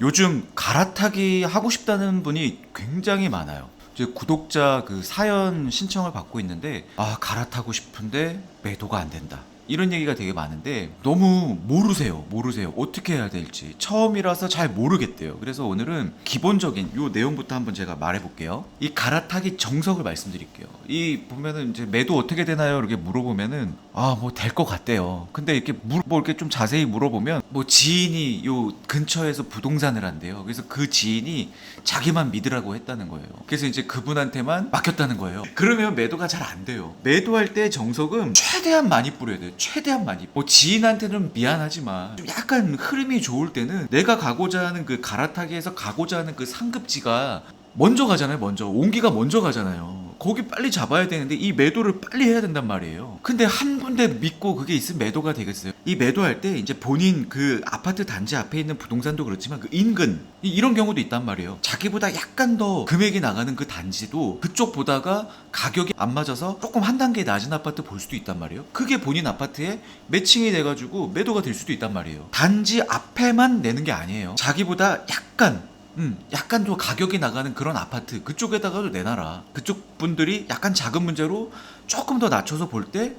요즘 갈아타기 하고 싶다는 분이 굉장히 많아요. 이제 구독자 그 사연 신청을 받고 있는데 아 갈아타고 싶은데 매도가 안 된다. 이런 얘기가 되게 많은데 너무 모르세요. 모르세요. 어떻게 해야 될지. 처음이라서 잘 모르겠대요. 그래서 오늘은 기본적인 요 내용부터 한번 제가 말해 볼게요. 이 갈아타기 정석을 말씀드릴게요. 이 보면은 이제 매도 어떻게 되나요? 이렇게 물어보면은 아 뭐 될 것 같대요. 근데 이렇게 물, 뭐 이렇게 좀 자세히 물어보면 뭐 지인이 요 근처에서 부동산을 한대요. 그래서 그 지인이 자기만 믿으라고 했다는 거예요. 그래서 이제 그분한테만 맡겼다는 거예요. 그러면 매도가 잘 안 돼요. 매도할 때 정석은 최대한 많이 뿌려야 돼요. 최대한 많이. 뭐 지인한테는 미안하지만 좀 약간 흐름이 좋을 때는 내가 가고자 하는 그 갈아타기에서 가고자 하는 그 상급지가 먼저 가잖아요. 먼저 온기가 먼저 가잖아요. 거기 빨리 잡아야 되는데 이 매도를 빨리 해야 된단 말이에요. 근데 한 군데 믿고 그게 있으면 매도가 되겠어요. 이 매도할 때 이제 본인 그 아파트 단지 앞에 있는 부동산도 그렇지만 그 인근 이- 이런 경우도 있단 말이에요. 자기보다 약간 더 금액이 나가는 그 단지도 그쪽 보다가 가격이 안 맞아서 조금 한 단계 낮은 아파트 볼 수도 있단 말이에요. 그게 본인 아파트에 매칭이 돼가지고 매도가 될 수도 있단 말이에요. 단지 앞에만 내는 게 아니에요. 자기보다 약간 음, 약간 더 가격이 나가는 그런 아파트 그쪽에다가도 내놔라. 그쪽 분들이 약간 작은 문제로 조금 더 낮춰서 볼 때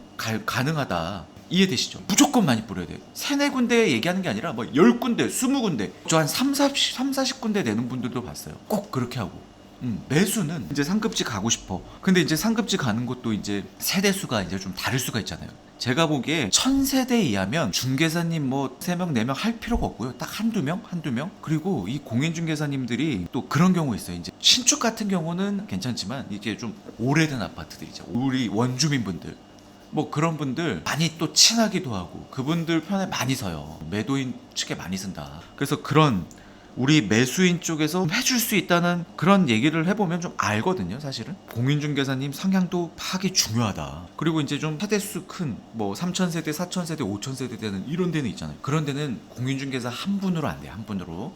가능하다. 이해되시죠? 무조건 많이 뿌려야 돼요. 세네 군데 얘기하는 게 아니라 뭐 10군데, 20군데, 저 한 3, 40, 3, 40군데 내는 분들도 봤어요. 꼭 그렇게 하고. 음, 매수는 이제 상급지 가고 싶어. 근데 이제 상급지 가는 것도 이제 세대 수가 이제 좀 다를 수가 있잖아요. 제가 보기에 천 세대 이하면 중개사님 뭐세명네명할 필요가 없고요. 딱 한두 명, 한두 명. 그리고 이 공인 중개사님들이 또 그런 경우 있어요. 이제 신축 같은 경우는 괜찮지만 이게 좀 오래된 아파트들이죠. 우리 원주민분들 뭐 그런 분들 많이 또 친하기도 하고 그분들 편에 많이 서요. 매도인 측에 많이 쓴다. 그래서 그런 우리 매수인 쪽에서 해줄 수 있다는 그런 얘기를 해보면 좀 알거든요, 사실은. 공인중개사님 상향도 파악이 중요하다. 그리고 이제 좀 세대수 큰, 뭐, 3천세대, 4천세대, 5천세대 되는 이런 데는 있잖아요. 그런 데는 공인중개사 한 분으로 안 돼요, 한 분으로.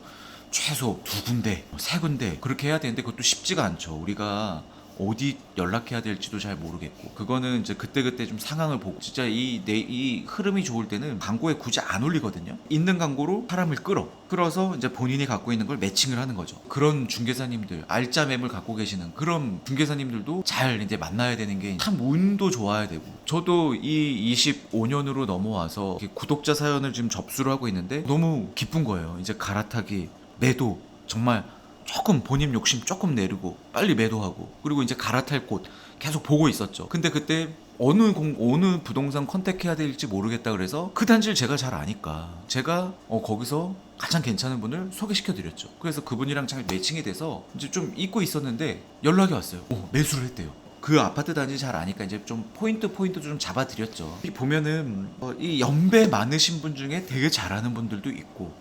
최소 두 군데, 뭐세 군데, 그렇게 해야 되는데 그것도 쉽지가 않죠. 우리가 어디 연락해야 될지도 잘 모르겠고 그거는 이제 그때그때 좀 상황을 보고 진짜 이 내 이 흐름이 좋을 때는 광고에 굳이 안 올리거든요. 있는 광고로 사람을 끌어. 끌어서 이제 본인이 갖고 있는 걸 매칭을 하는 거죠. 그런 중개사님들 알짜 매물 갖고 계시는 그런 중개사님들도 잘 이제 만나야 되는 게 참 운도 좋아야 되고. 저도 이 25년으로 넘어와서 구독자 사연을 지금 접수를 하고 있는데 너무 기쁜 거예요. 이제 갈아타기 매도. 정말 조금 본인 욕심 조금 내리고 빨리 매도하고 그리고 이제 갈아탈 곳 계속 보고 있었죠. 근데 그때 어느 공 어느 부동산 컨택해야 될지 모르겠다 그래서 그 단지를 제가 잘 아니까 제가 어 거기서 가장 괜찮은 분을 소개시켜 드렸죠. 그래서 그분이랑 잘 매칭이 돼서 이제 좀 잊고 있었는데 연락이 왔어요. 오, 매수를 했대요. 그 아파트 단지 잘 아니까 이제 좀 포인트 포인트 좀 잡아드렸죠. 이 보면은 어, 이 연배 많으신 분 중에 되게 잘하는 분들도 있고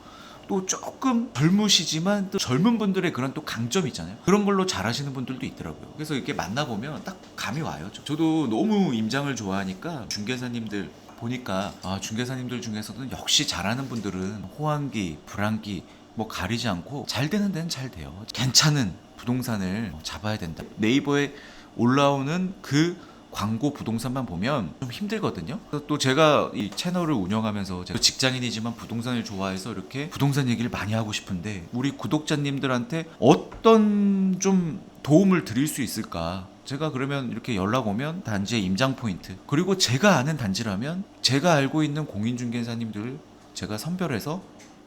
또 조금 젊으시지만 또 젊은 분들의 그런 또 강점이 있잖아요. 그런 걸로 잘하시는 분들도 있더라고요. 그래서 이렇게 만나보면 딱 감이 와요. 저- 저도 너무 임장을 좋아하니까 중개사님들 보니까 아, 중개사님들 중에서도 역시 잘하는 분들은 호황기, 불황기 뭐 가리지 않고 잘 되는 데는 잘 돼요. 괜찮은 부동산을 잡아야 된다. 네이버에 올라오는 그 광고 부동산만 보면 좀 힘들거든요. 또 제가 이 채널을 운영하면서 제가 직장인이지만 부동산을 좋아해서 이렇게 부동산 얘기를 많이 하고 싶은데 우리 구독자님들한테 어떤 좀 도움을 드릴 수 있을까? 제가 그러면 이렇게 연락 오면 단지의 임장 포인트 그리고 제가 아는 단지라면 제가 알고 있는 공인중개사님들 제가 선별해서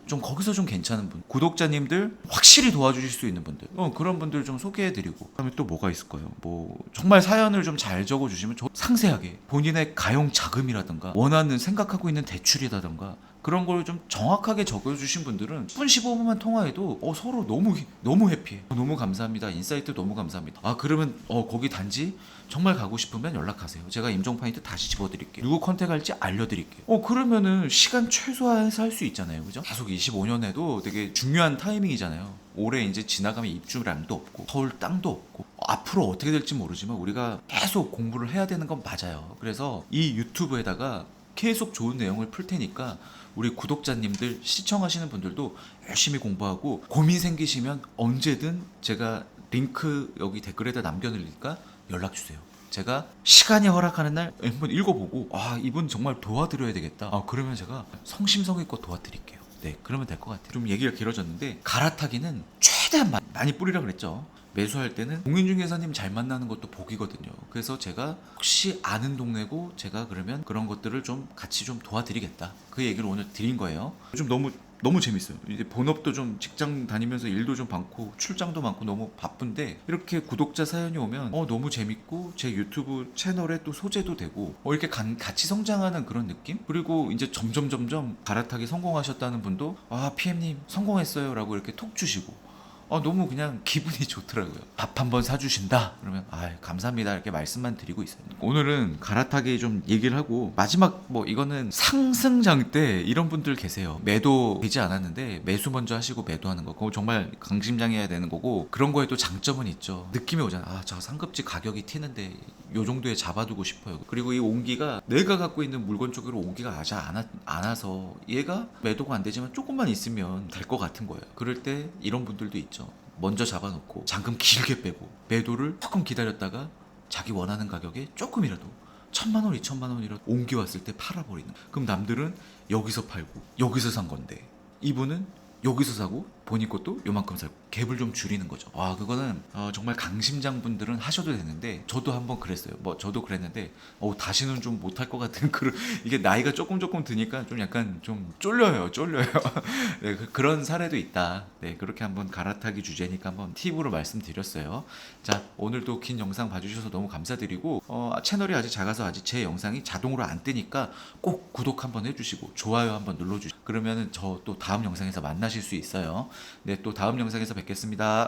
좀 거기서 좀 괜찮은 분. 구독자님들 확실히 도와주실 수 있는 분들. 어, 그런 분들 좀 소개해드리고. 그다음에 또 뭐가 있을까요? 뭐 정말 사연을 좀 잘 적어주시면 저 상세하게 본인의 가용 자금이라든가 원하는 생각하고 있는 대출이라든가 그런 걸 좀 정확하게 적어주신 분들은 10분 15분만 통화해도 어, 서로 너무 너무 해피해. 어, 너무 감사합니다. 인사이트 너무 감사합니다. 아 그러면 어, 거기 단지 정말 가고 싶으면 연락하세요. 제가 임종 파인트 다시 집어드릴게요. 누구 컨택할지 알려드릴게요. 어 그러면은 시간 최소화해서 할 수 있잖아요. 그죠? 계속 25년에도 되게 중요한 타이밍이잖아요. 올해 이제 지나가면 입주량도 없고 서울 땅도 없고 어, 앞으로 어떻게 될지 모르지만 우리가 계속 공부를 해야 되는 건 맞아요. 그래서 이 유튜브에다가 계속 좋은 내용을 풀 테니까 우리 구독자님들 시청하시는 분들도 열심히 공부하고 고민 생기시면 언제든 제가 링크 여기 댓글에다 남겨드리니까 연락 주세요. 제가 시간이 허락하는 날 한번 읽어보고 아 이분 정말 도와드려야 되겠다. 아 그러면 제가 성심성의껏 도와드릴게요. 네, 그러면 될 것 같아요. 좀 얘기가 길어졌는데 갈아타기는 최 대한 마- 많이 뿌리라 그랬죠. 매수할 때는 공인중 개사님 잘 만나는 것도 복이거든요. 그래서 제가 혹시 아는 동네고 제가 그러면 그런 것들을 좀 같이 좀 도와드리겠다. 그 얘기를 오늘 드린 거예요. 요즘 너무 너무 재밌어요. 이제 본업도 좀 직장 다니면서 일도 좀 많고 출장도 많고 너무 바쁜데 이렇게 구독자 사연이 오면 어 너무 재밌고 제 유튜브 채널에 또 소재도 되고 어 이렇게 간- 같이 성장하는 그런 느낌? 그리고 이제 점점 점점 갈아타기 성공하셨다는 분도 아 PM님 성공했어요라고 이렇게 톡 주시고 어, 너무 그냥 기분이 좋더라고요. 밥 한 번 사주신다? 그러면, 아 감사합니다. 이렇게 말씀만 드리고 있어요. 오늘은 갈아타기 좀 얘기를 하고, 마지막, 뭐, 이거는 상승장 때 이런 분들 계세요. 매도 되지 않았는데, 매수 먼저 하시고 매도하는 거. 그거 정말 강심장해야 되는 거고, 그런 거에 또 장점은 있죠. 느낌이 오잖아. 아, 저 상급지 가격이 튀는데, 요 정도에 잡아두고 싶어요. 그리고 이 온기가 내가 갖고 있는 물건 쪽으로 온기가 아직 안, 와, 안 와서 얘가 매도가 안 되지만 조금만 있으면 될 것 같은 거예요. 그럴 때 이런 분들도 있죠. 먼저 잡아놓고 잔금 길게 빼고 매도를 조금 기다렸다가 자기 원하는 가격에 조금이라도 천만 원, 이천만 원이라도 옮겨 왔을 때 팔아버리는. 그럼 남들은 여기서 팔고 여기서 산 건데 이분은 여기서 사고 본인 것도 요만큼 사고 갭을 좀 줄이는 거죠. 와 그거는 어, 정말 강심장 분들은 하셔도 되는데 저도 한번 그랬어요. 뭐 저도 그랬는데 어, 다시는 좀 못할 것 같은 그런 이게 나이가 조금 조금 드니까 좀 약간 좀 쫄려요, 쫄려요. 네, 그, 그런 사례도 있다. 네 그렇게 한번 갈아타기 주제니까 한번 팁으로 말씀드렸어요. 자 오늘도 긴 영상 봐주셔서 너무 감사드리고 어, 채널이 아직 작아서 아직 제 영상이 자동으로 안 뜨니까 꼭 구독 한번 해주시고 좋아요 한번 눌러주시고 그러면은 저또 다음 영상에서 만나실 수 있어요. 네 또 다음 영상에서 뵙겠습니다.